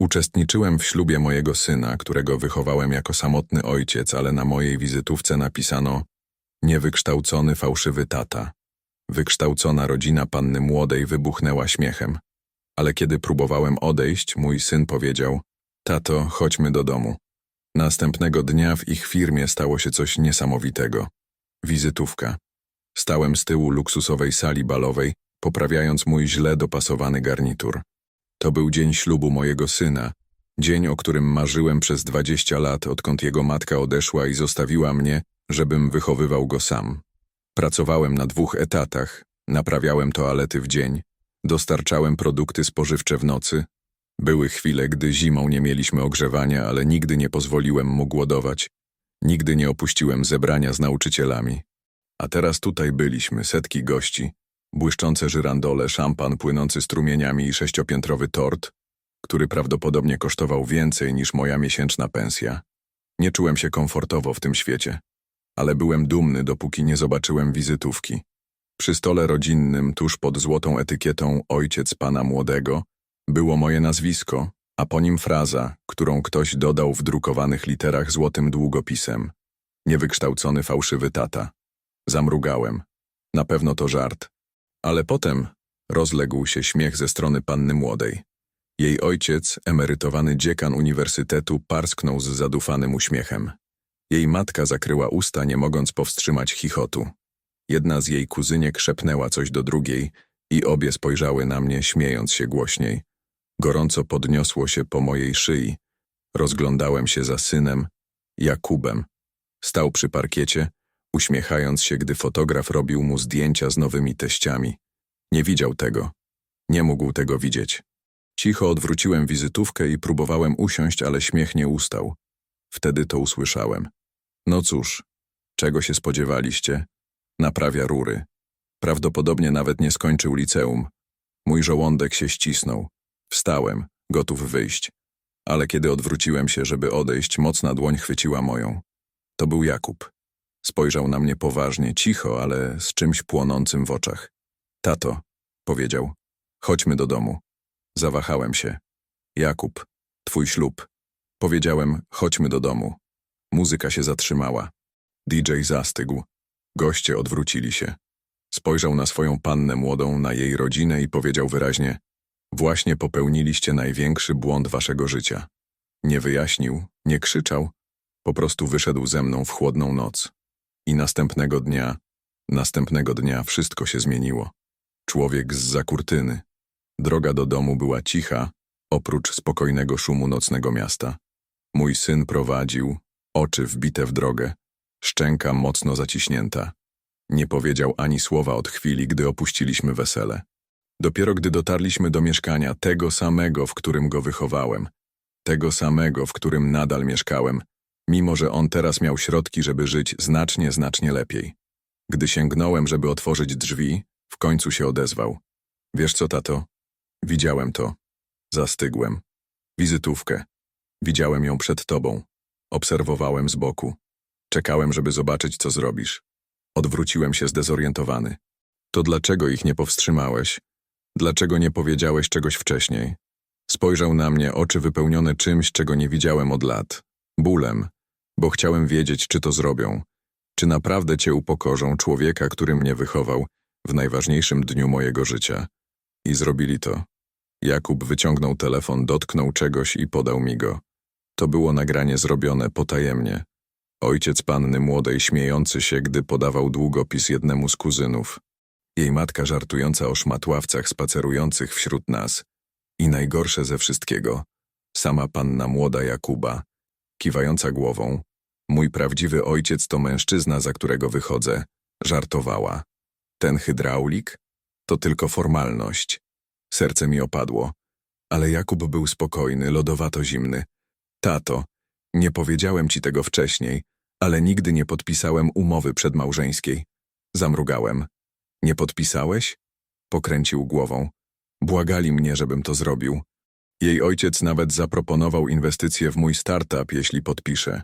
Uczestniczyłem w ślubie mojego syna, którego wychowałem jako samotny ojciec, ale na mojej wizytówce napisano niewykształcony fałszywy tata. Wykształcona rodzina panny młodej wybuchnęła śmiechem. Ale kiedy próbowałem odejść, mój syn powiedział: Tato, chodźmy do domu. Następnego dnia w ich firmie stało się coś niesamowitego. Wizytówka. Stałem z tyłu luksusowej sali balowej, poprawiając mój źle dopasowany garnitur. To był dzień ślubu mojego syna, dzień, o którym marzyłem przez dwadzieścia lat, odkąd jego matka odeszła i zostawiła mnie, żebym wychowywał go sam. Pracowałem na dwóch etatach, naprawiałem toalety w dzień, dostarczałem produkty spożywcze w nocy. Były chwile, gdy zimą nie mieliśmy ogrzewania, ale nigdy nie pozwoliłem mu głodować. Nigdy nie opuściłem zebrania z nauczycielami. A teraz tutaj byliśmy, setki gości, błyszczące żyrandole, szampan płynący strumieniami i sześciopiętrowy tort, który prawdopodobnie kosztował więcej niż moja miesięczna pensja. Nie czułem się komfortowo w tym świecie, ale byłem dumny, dopóki nie zobaczyłem wizytówki. Przy stole rodzinnym, tuż pod złotą etykietą ojciec pana młodego, było moje nazwisko, a po nim fraza, którą ktoś dodał w drukowanych literach złotym długopisem. Niewykształcony fałszywy tata. Zamrugałem. Na pewno to żart. Ale potem rozległ się śmiech ze strony panny młodej. Jej ojciec, emerytowany dziekan uniwersytetu, parsknął z zadufanym uśmiechem. Jej matka zakryła usta, nie mogąc powstrzymać chichotu. Jedna z jej kuzyniek szepnęła coś do drugiej i obie spojrzały na mnie, śmiejąc się głośniej. Gorąco podniosło się po mojej szyi. Rozglądałem się za synem, Jakubem. Stał przy parkiecie, uśmiechając się, gdy fotograf robił mu zdjęcia z nowymi teściami. Nie widział tego. Nie mógł tego widzieć. Cicho odwróciłem wizytówkę i próbowałem usiąść, ale śmiech nie ustał. Wtedy to usłyszałem. No cóż, czego się spodziewaliście? Naprawia rury. Prawdopodobnie nawet nie skończył liceum. Mój żołądek się ścisnął. Wstałem, gotów wyjść. Ale kiedy odwróciłem się, żeby odejść, mocna dłoń chwyciła moją. To był Jakub. Spojrzał na mnie poważnie, cicho, ale z czymś płonącym w oczach. Tato, powiedział, chodźmy do domu. Zawahałem się. Jakub, twój ślub. Powiedziałem, chodźmy do domu. Muzyka się zatrzymała. DJ zastygł. Goście odwrócili się. Spojrzał na swoją pannę młodą, na jej rodzinę i powiedział wyraźnie: Właśnie popełniliście największy błąd waszego życia. Nie wyjaśnił, nie krzyczał, po prostu wyszedł ze mną w chłodną noc. I następnego dnia, następnego dnia wszystko się zmieniło. Człowiek z za kurtyny. Droga do domu była cicha, oprócz spokojnego szumu nocnego miasta. Mój syn prowadził, oczy wbite w drogę, szczęka mocno zaciśnięta. Nie powiedział ani słowa od chwili, gdy opuściliśmy wesele. Dopiero gdy dotarliśmy do mieszkania, tego samego, w którym go wychowałem, tego samego, w którym nadal mieszkałem, mimo że on teraz miał środki, żeby żyć znacznie, znacznie lepiej. Gdy sięgnąłem, żeby otworzyć drzwi, w końcu się odezwał. Wiesz co, tato? Widziałem to. Zastygłem. Wizytówkę. Widziałem ją przed tobą. Obserwowałem z boku. Czekałem, żeby zobaczyć, co zrobisz. Odwróciłem się zdezorientowany. To dlaczego ich nie powstrzymałeś? Dlaczego nie powiedziałeś czegoś wcześniej? Spojrzał na mnie, oczy wypełnione czymś, czego nie widziałem od lat. Bólem, bo chciałem wiedzieć, czy to zrobią. Czy naprawdę cię upokorzą człowieka, który mnie wychował w najważniejszym dniu mojego życia. I zrobili to. Jakub wyciągnął telefon, dotknął czegoś i podał mi go. To było nagranie zrobione potajemnie. Ojciec panny młodej śmiejący się, gdy podawał długopis jednemu z kuzynów. Jej matka żartująca o szmatławcach spacerujących wśród nas. I najgorsze ze wszystkiego, sama panna młoda Jakuba, kiwająca głową. Mój prawdziwy ojciec to mężczyzna, za którego wychodzę. Żartowała. Ten hydraulik? To tylko formalność. Serce mi opadło. Ale Jakub był spokojny, lodowato zimny. Tato, nie powiedziałem ci tego wcześniej, ale nigdy nie podpisałem umowy przedmałżeńskiej. Zamrugałem. Nie podpisałeś? Pokręcił głową. Błagali mnie, żebym to zrobił. Jej ojciec nawet zaproponował inwestycje w mój startup, jeśli podpiszę.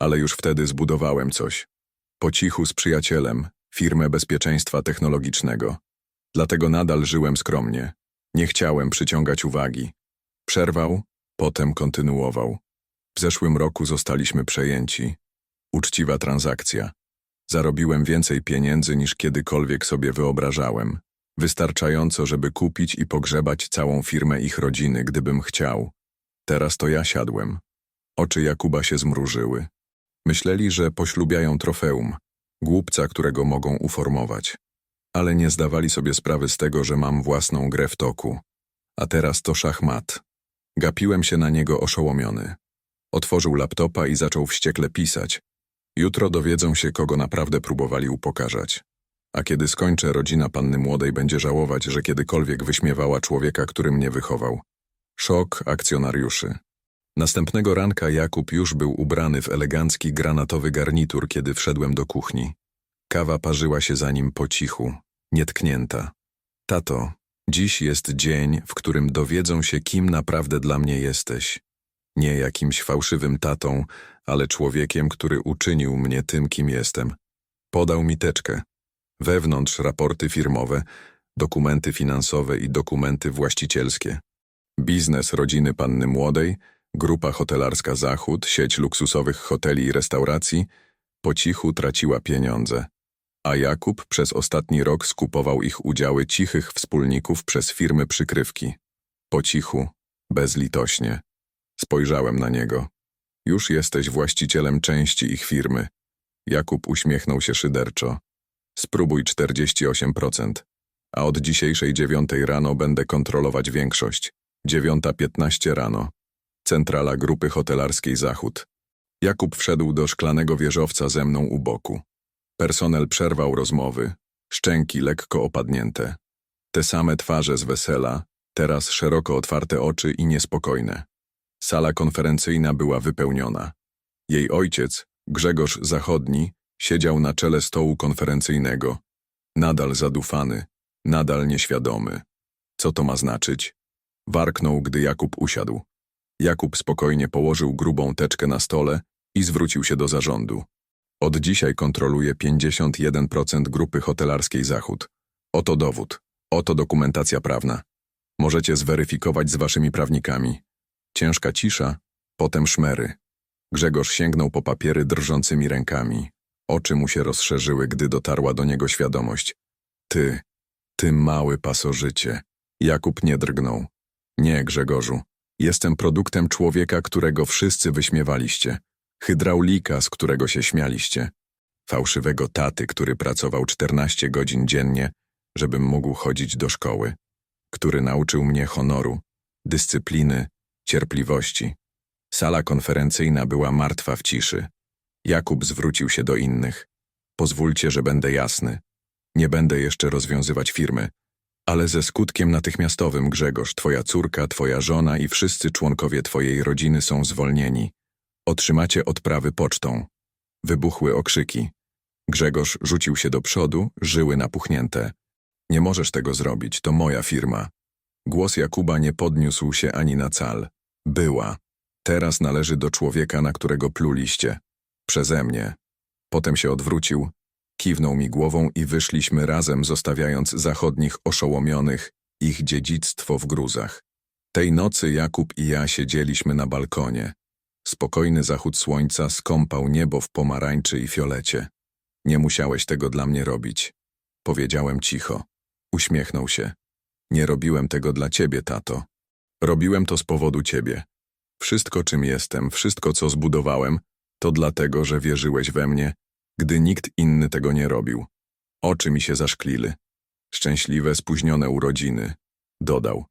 Ale już wtedy zbudowałem coś. Po cichu z przyjacielem, firmę bezpieczeństwa technologicznego. Dlatego nadal żyłem skromnie. Nie chciałem przyciągać uwagi. Przerwał, Potem kontynuował. W zeszłym roku zostaliśmy przejęci. Uczciwa transakcja. Zarobiłem więcej pieniędzy niż kiedykolwiek sobie wyobrażałem. Wystarczająco, żeby kupić i pogrzebać całą firmę ich rodziny, gdybym chciał. Teraz to ja siadłem. Oczy Jakuba się zmrużyły. Myśleli, że poślubiają trofeum, głupca, którego mogą uformować. Ale nie zdawali sobie sprawy z tego, że mam własną grę w toku. A teraz to szachmat. Gapiłem się na niego oszołomiony. Otworzył laptopa i zaczął wściekle pisać. Jutro dowiedzą się, kogo naprawdę próbowali upokarzać. A kiedy skończę, rodzina panny młodej będzie żałować, że kiedykolwiek wyśmiewała człowieka, który mnie wychował. Szok akcjonariuszy. Następnego ranka Jakub już był ubrany w elegancki granatowy garnitur, kiedy wszedłem do kuchni. Kawa parzyła się za nim po cichu, nietknięta. Tato, dziś jest dzień, w którym dowiedzą się, kim naprawdę dla mnie jesteś. Nie jakimś fałszywym tatą, ale człowiekiem, który uczynił mnie tym, kim jestem. Podał mi teczkę. Wewnątrz raporty firmowe, dokumenty finansowe i dokumenty właścicielskie. Biznes rodziny panny młodej, grupa hotelarska Zachód, sieć luksusowych hoteli i restauracji, po cichu traciła pieniądze. A Jakub przez ostatni rok skupował ich udziały cichych wspólników przez firmy przykrywki. Po cichu, bezlitośnie. Spojrzałem na niego. Już jesteś właścicielem części ich firmy. Jakub uśmiechnął się szyderczo. Spróbuj 48%, a od dzisiejszej dziewiątej rano będę kontrolować większość. Dziewiąta piętnaście rano. Centrala grupy hotelarskiej Zachód. Jakub wszedł do szklanego wieżowca ze mną u boku. Personel przerwał rozmowy, szczęki lekko opadnięte. Te same twarze z wesela, teraz szeroko otwarte oczy i niespokojne. Sala konferencyjna była wypełniona. Jej ojciec, Grzegorz Zachodni, siedział na czele stołu konferencyjnego. Nadal zadufany, nadal nieświadomy. Co to ma znaczyć? Warknął, gdy Jakub usiadł. Jakub spokojnie położył grubą teczkę na stole i zwrócił się do zarządu. Od dzisiaj kontroluje 51% grupy hotelarskiej Zachód. Oto dowód, oto dokumentacja prawna. Możecie zweryfikować z waszymi prawnikami. Ciężka cisza, potem szmery. Grzegorz sięgnął po papiery drżącymi rękami. Oczy mu się rozszerzyły, gdy dotarła do niego świadomość. Ty, ty mały pasożycie. Jakub nie drgnął. Nie, Grzegorzu. Jestem produktem człowieka, którego wszyscy wyśmiewaliście. Hydraulika, z którego się śmialiście. Fałszywego taty, który pracował 14 godzin dziennie, żebym mógł chodzić do szkoły. Który nauczył mnie honoru, dyscypliny, cierpliwości. Sala konferencyjna była martwa w ciszy. Jakub zwrócił się do innych. Pozwólcie, że będę jasny. Nie będę jeszcze rozwiązywać firmy, ale ze skutkiem natychmiastowym Grzegorz, twoja córka, twoja żona i wszyscy członkowie twojej rodziny są zwolnieni. Otrzymacie odprawy pocztą. Wybuchły okrzyki. Grzegorz rzucił się do przodu, żyły napuchnięte. Nie możesz tego zrobić, to moja firma. Głos Jakuba nie podniósł się ani na cal. Była. Teraz należy do człowieka, na którego pluliście. Przeze mnie. Potem się odwrócił, kiwnął mi głową i wyszliśmy razem, zostawiając zachodnich oszołomionych, ich dziedzictwo w gruzach. Tej nocy Jakub i ja siedzieliśmy na balkonie. Spokojny zachód słońca skąpał niebo w pomarańczy i fiolecie. Nie musiałeś tego dla mnie robić. Powiedziałem cicho. Uśmiechnął się. Nie robiłem tego dla ciebie, tato. Robiłem to z powodu ciebie. Wszystko, czym jestem, wszystko, co zbudowałem, to dlatego, że wierzyłeś we mnie, gdy nikt inny tego nie robił. Oczy mi się zaszklily. Szczęśliwe, spóźnione urodziny. Dodał.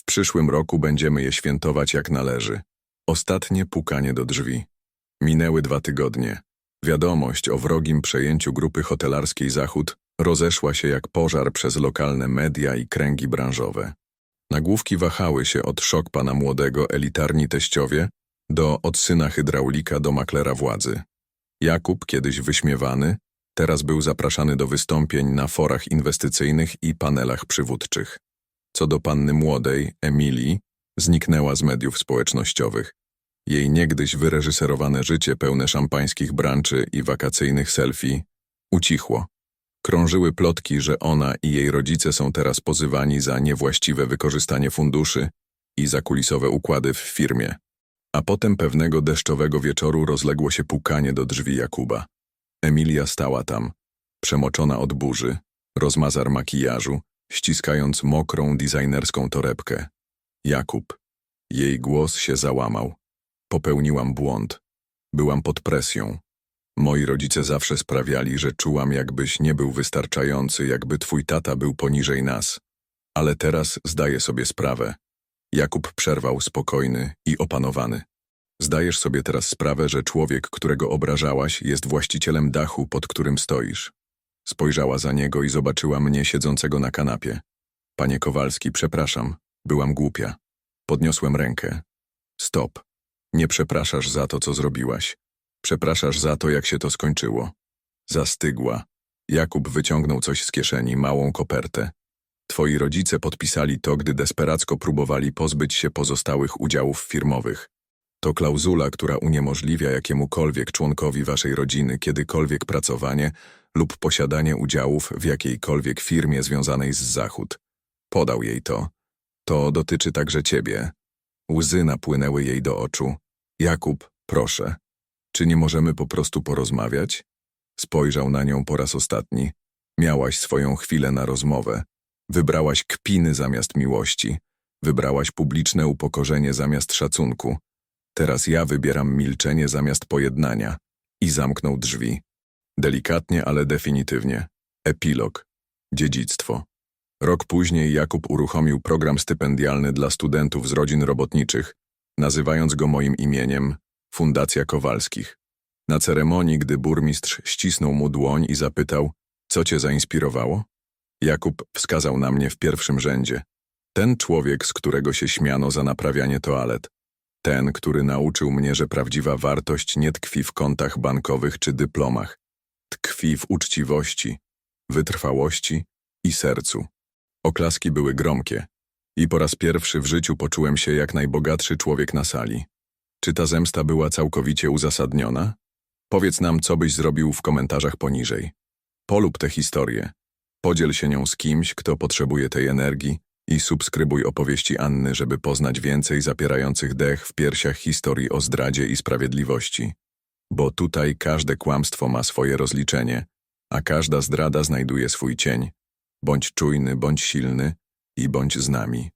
W przyszłym roku będziemy je świętować jak należy. Ostatnie pukanie do drzwi. Minęły dwa tygodnie. Wiadomość o wrogim przejęciu grupy hotelarskiej Zachód rozeszła się jak pożar przez lokalne media i kręgi branżowe. Nagłówki wahały się od szok pana młodego elitarni teściowie do od syna hydraulika do maklera władzy. Jakub, kiedyś wyśmiewany, teraz był zapraszany do wystąpień na forach inwestycyjnych i panelach przywódczych. Co do panny młodej, Emilii, zniknęła z mediów społecznościowych. Jej niegdyś wyreżyserowane życie pełne szampańskich branczy i wakacyjnych selfie ucichło. Krążyły plotki, że ona i jej rodzice są teraz pozywani za niewłaściwe wykorzystanie funduszy i zakulisowe układy w firmie. A potem pewnego deszczowego wieczoru rozległo się pukanie do drzwi Jakuba. Emilia stała tam, przemoczona od burzy, rozmazar makijażu, ściskając mokrą designerską torebkę. Jakub. Jej głos się załamał. Popełniłam błąd. Byłam pod presją. Moi rodzice zawsze sprawiali, że czułam, jakbyś nie był wystarczający, jakby twój tata był poniżej nas. Ale teraz zdaję sobie sprawę. Jakub przerwał spokojny i opanowany. Zdajesz sobie teraz sprawę, że człowiek, którego obrażałaś, jest właścicielem dachu, pod którym stoisz. Spojrzała za niego i zobaczyła mnie siedzącego na kanapie. Panie Kowalski, przepraszam, byłam głupia. Podniosłem rękę. Stop. Nie przepraszasz za to, co zrobiłaś. Przepraszasz za to, jak się to skończyło. Zastygła. Jakub wyciągnął coś z kieszeni, małą kopertę. Twoi rodzice podpisali to, gdy desperacko próbowali pozbyć się pozostałych udziałów firmowych. To klauzula, która uniemożliwia jakiemukolwiek członkowi waszej rodziny kiedykolwiek pracowanie lub posiadanie udziałów w jakiejkolwiek firmie związanej z Zachód. Podał jej to. To dotyczy także ciebie. Łzy napłynęły jej do oczu. Jakub, proszę, czy nie możemy po prostu porozmawiać? Spojrzał na nią po raz ostatni. Miałaś swoją chwilę na rozmowę. Wybrałaś kpiny zamiast miłości. Wybrałaś publiczne upokorzenie zamiast szacunku. Teraz ja wybieram milczenie zamiast pojednania. I zamknął drzwi. Delikatnie, ale definitywnie. Epilog. Dziedzictwo. Rok później Jakub uruchomił program stypendialny dla studentów z rodzin robotniczych, nazywając go moim imieniem Fundacja Kowalskich. Na ceremonii, gdy burmistrz ścisnął mu dłoń i zapytał, co cię zainspirowało? Jakub wskazał na mnie w pierwszym rzędzie. Ten człowiek, z którego się śmiano za naprawianie toalet. Ten, który nauczył mnie, że prawdziwa wartość nie tkwi w kontach bankowych czy dyplomach. Tkwi w uczciwości, wytrwałości i sercu. Oklaski były gromkie i po raz pierwszy w życiu poczułem się jak najbogatszy człowiek na sali. Czy ta zemsta była całkowicie uzasadniona? Powiedz nam, co byś zrobił w komentarzach poniżej. Polub tę historię. Podziel się nią z kimś, kto potrzebuje tej energii i subskrybuj opowieści Anny, żeby poznać więcej zapierających dech w piersiach historii o zdradzie i sprawiedliwości. Bo tutaj każde kłamstwo ma swoje rozliczenie, a każda zdrada znajduje swój cień. Bądź czujny, bądź silny i bądź z nami.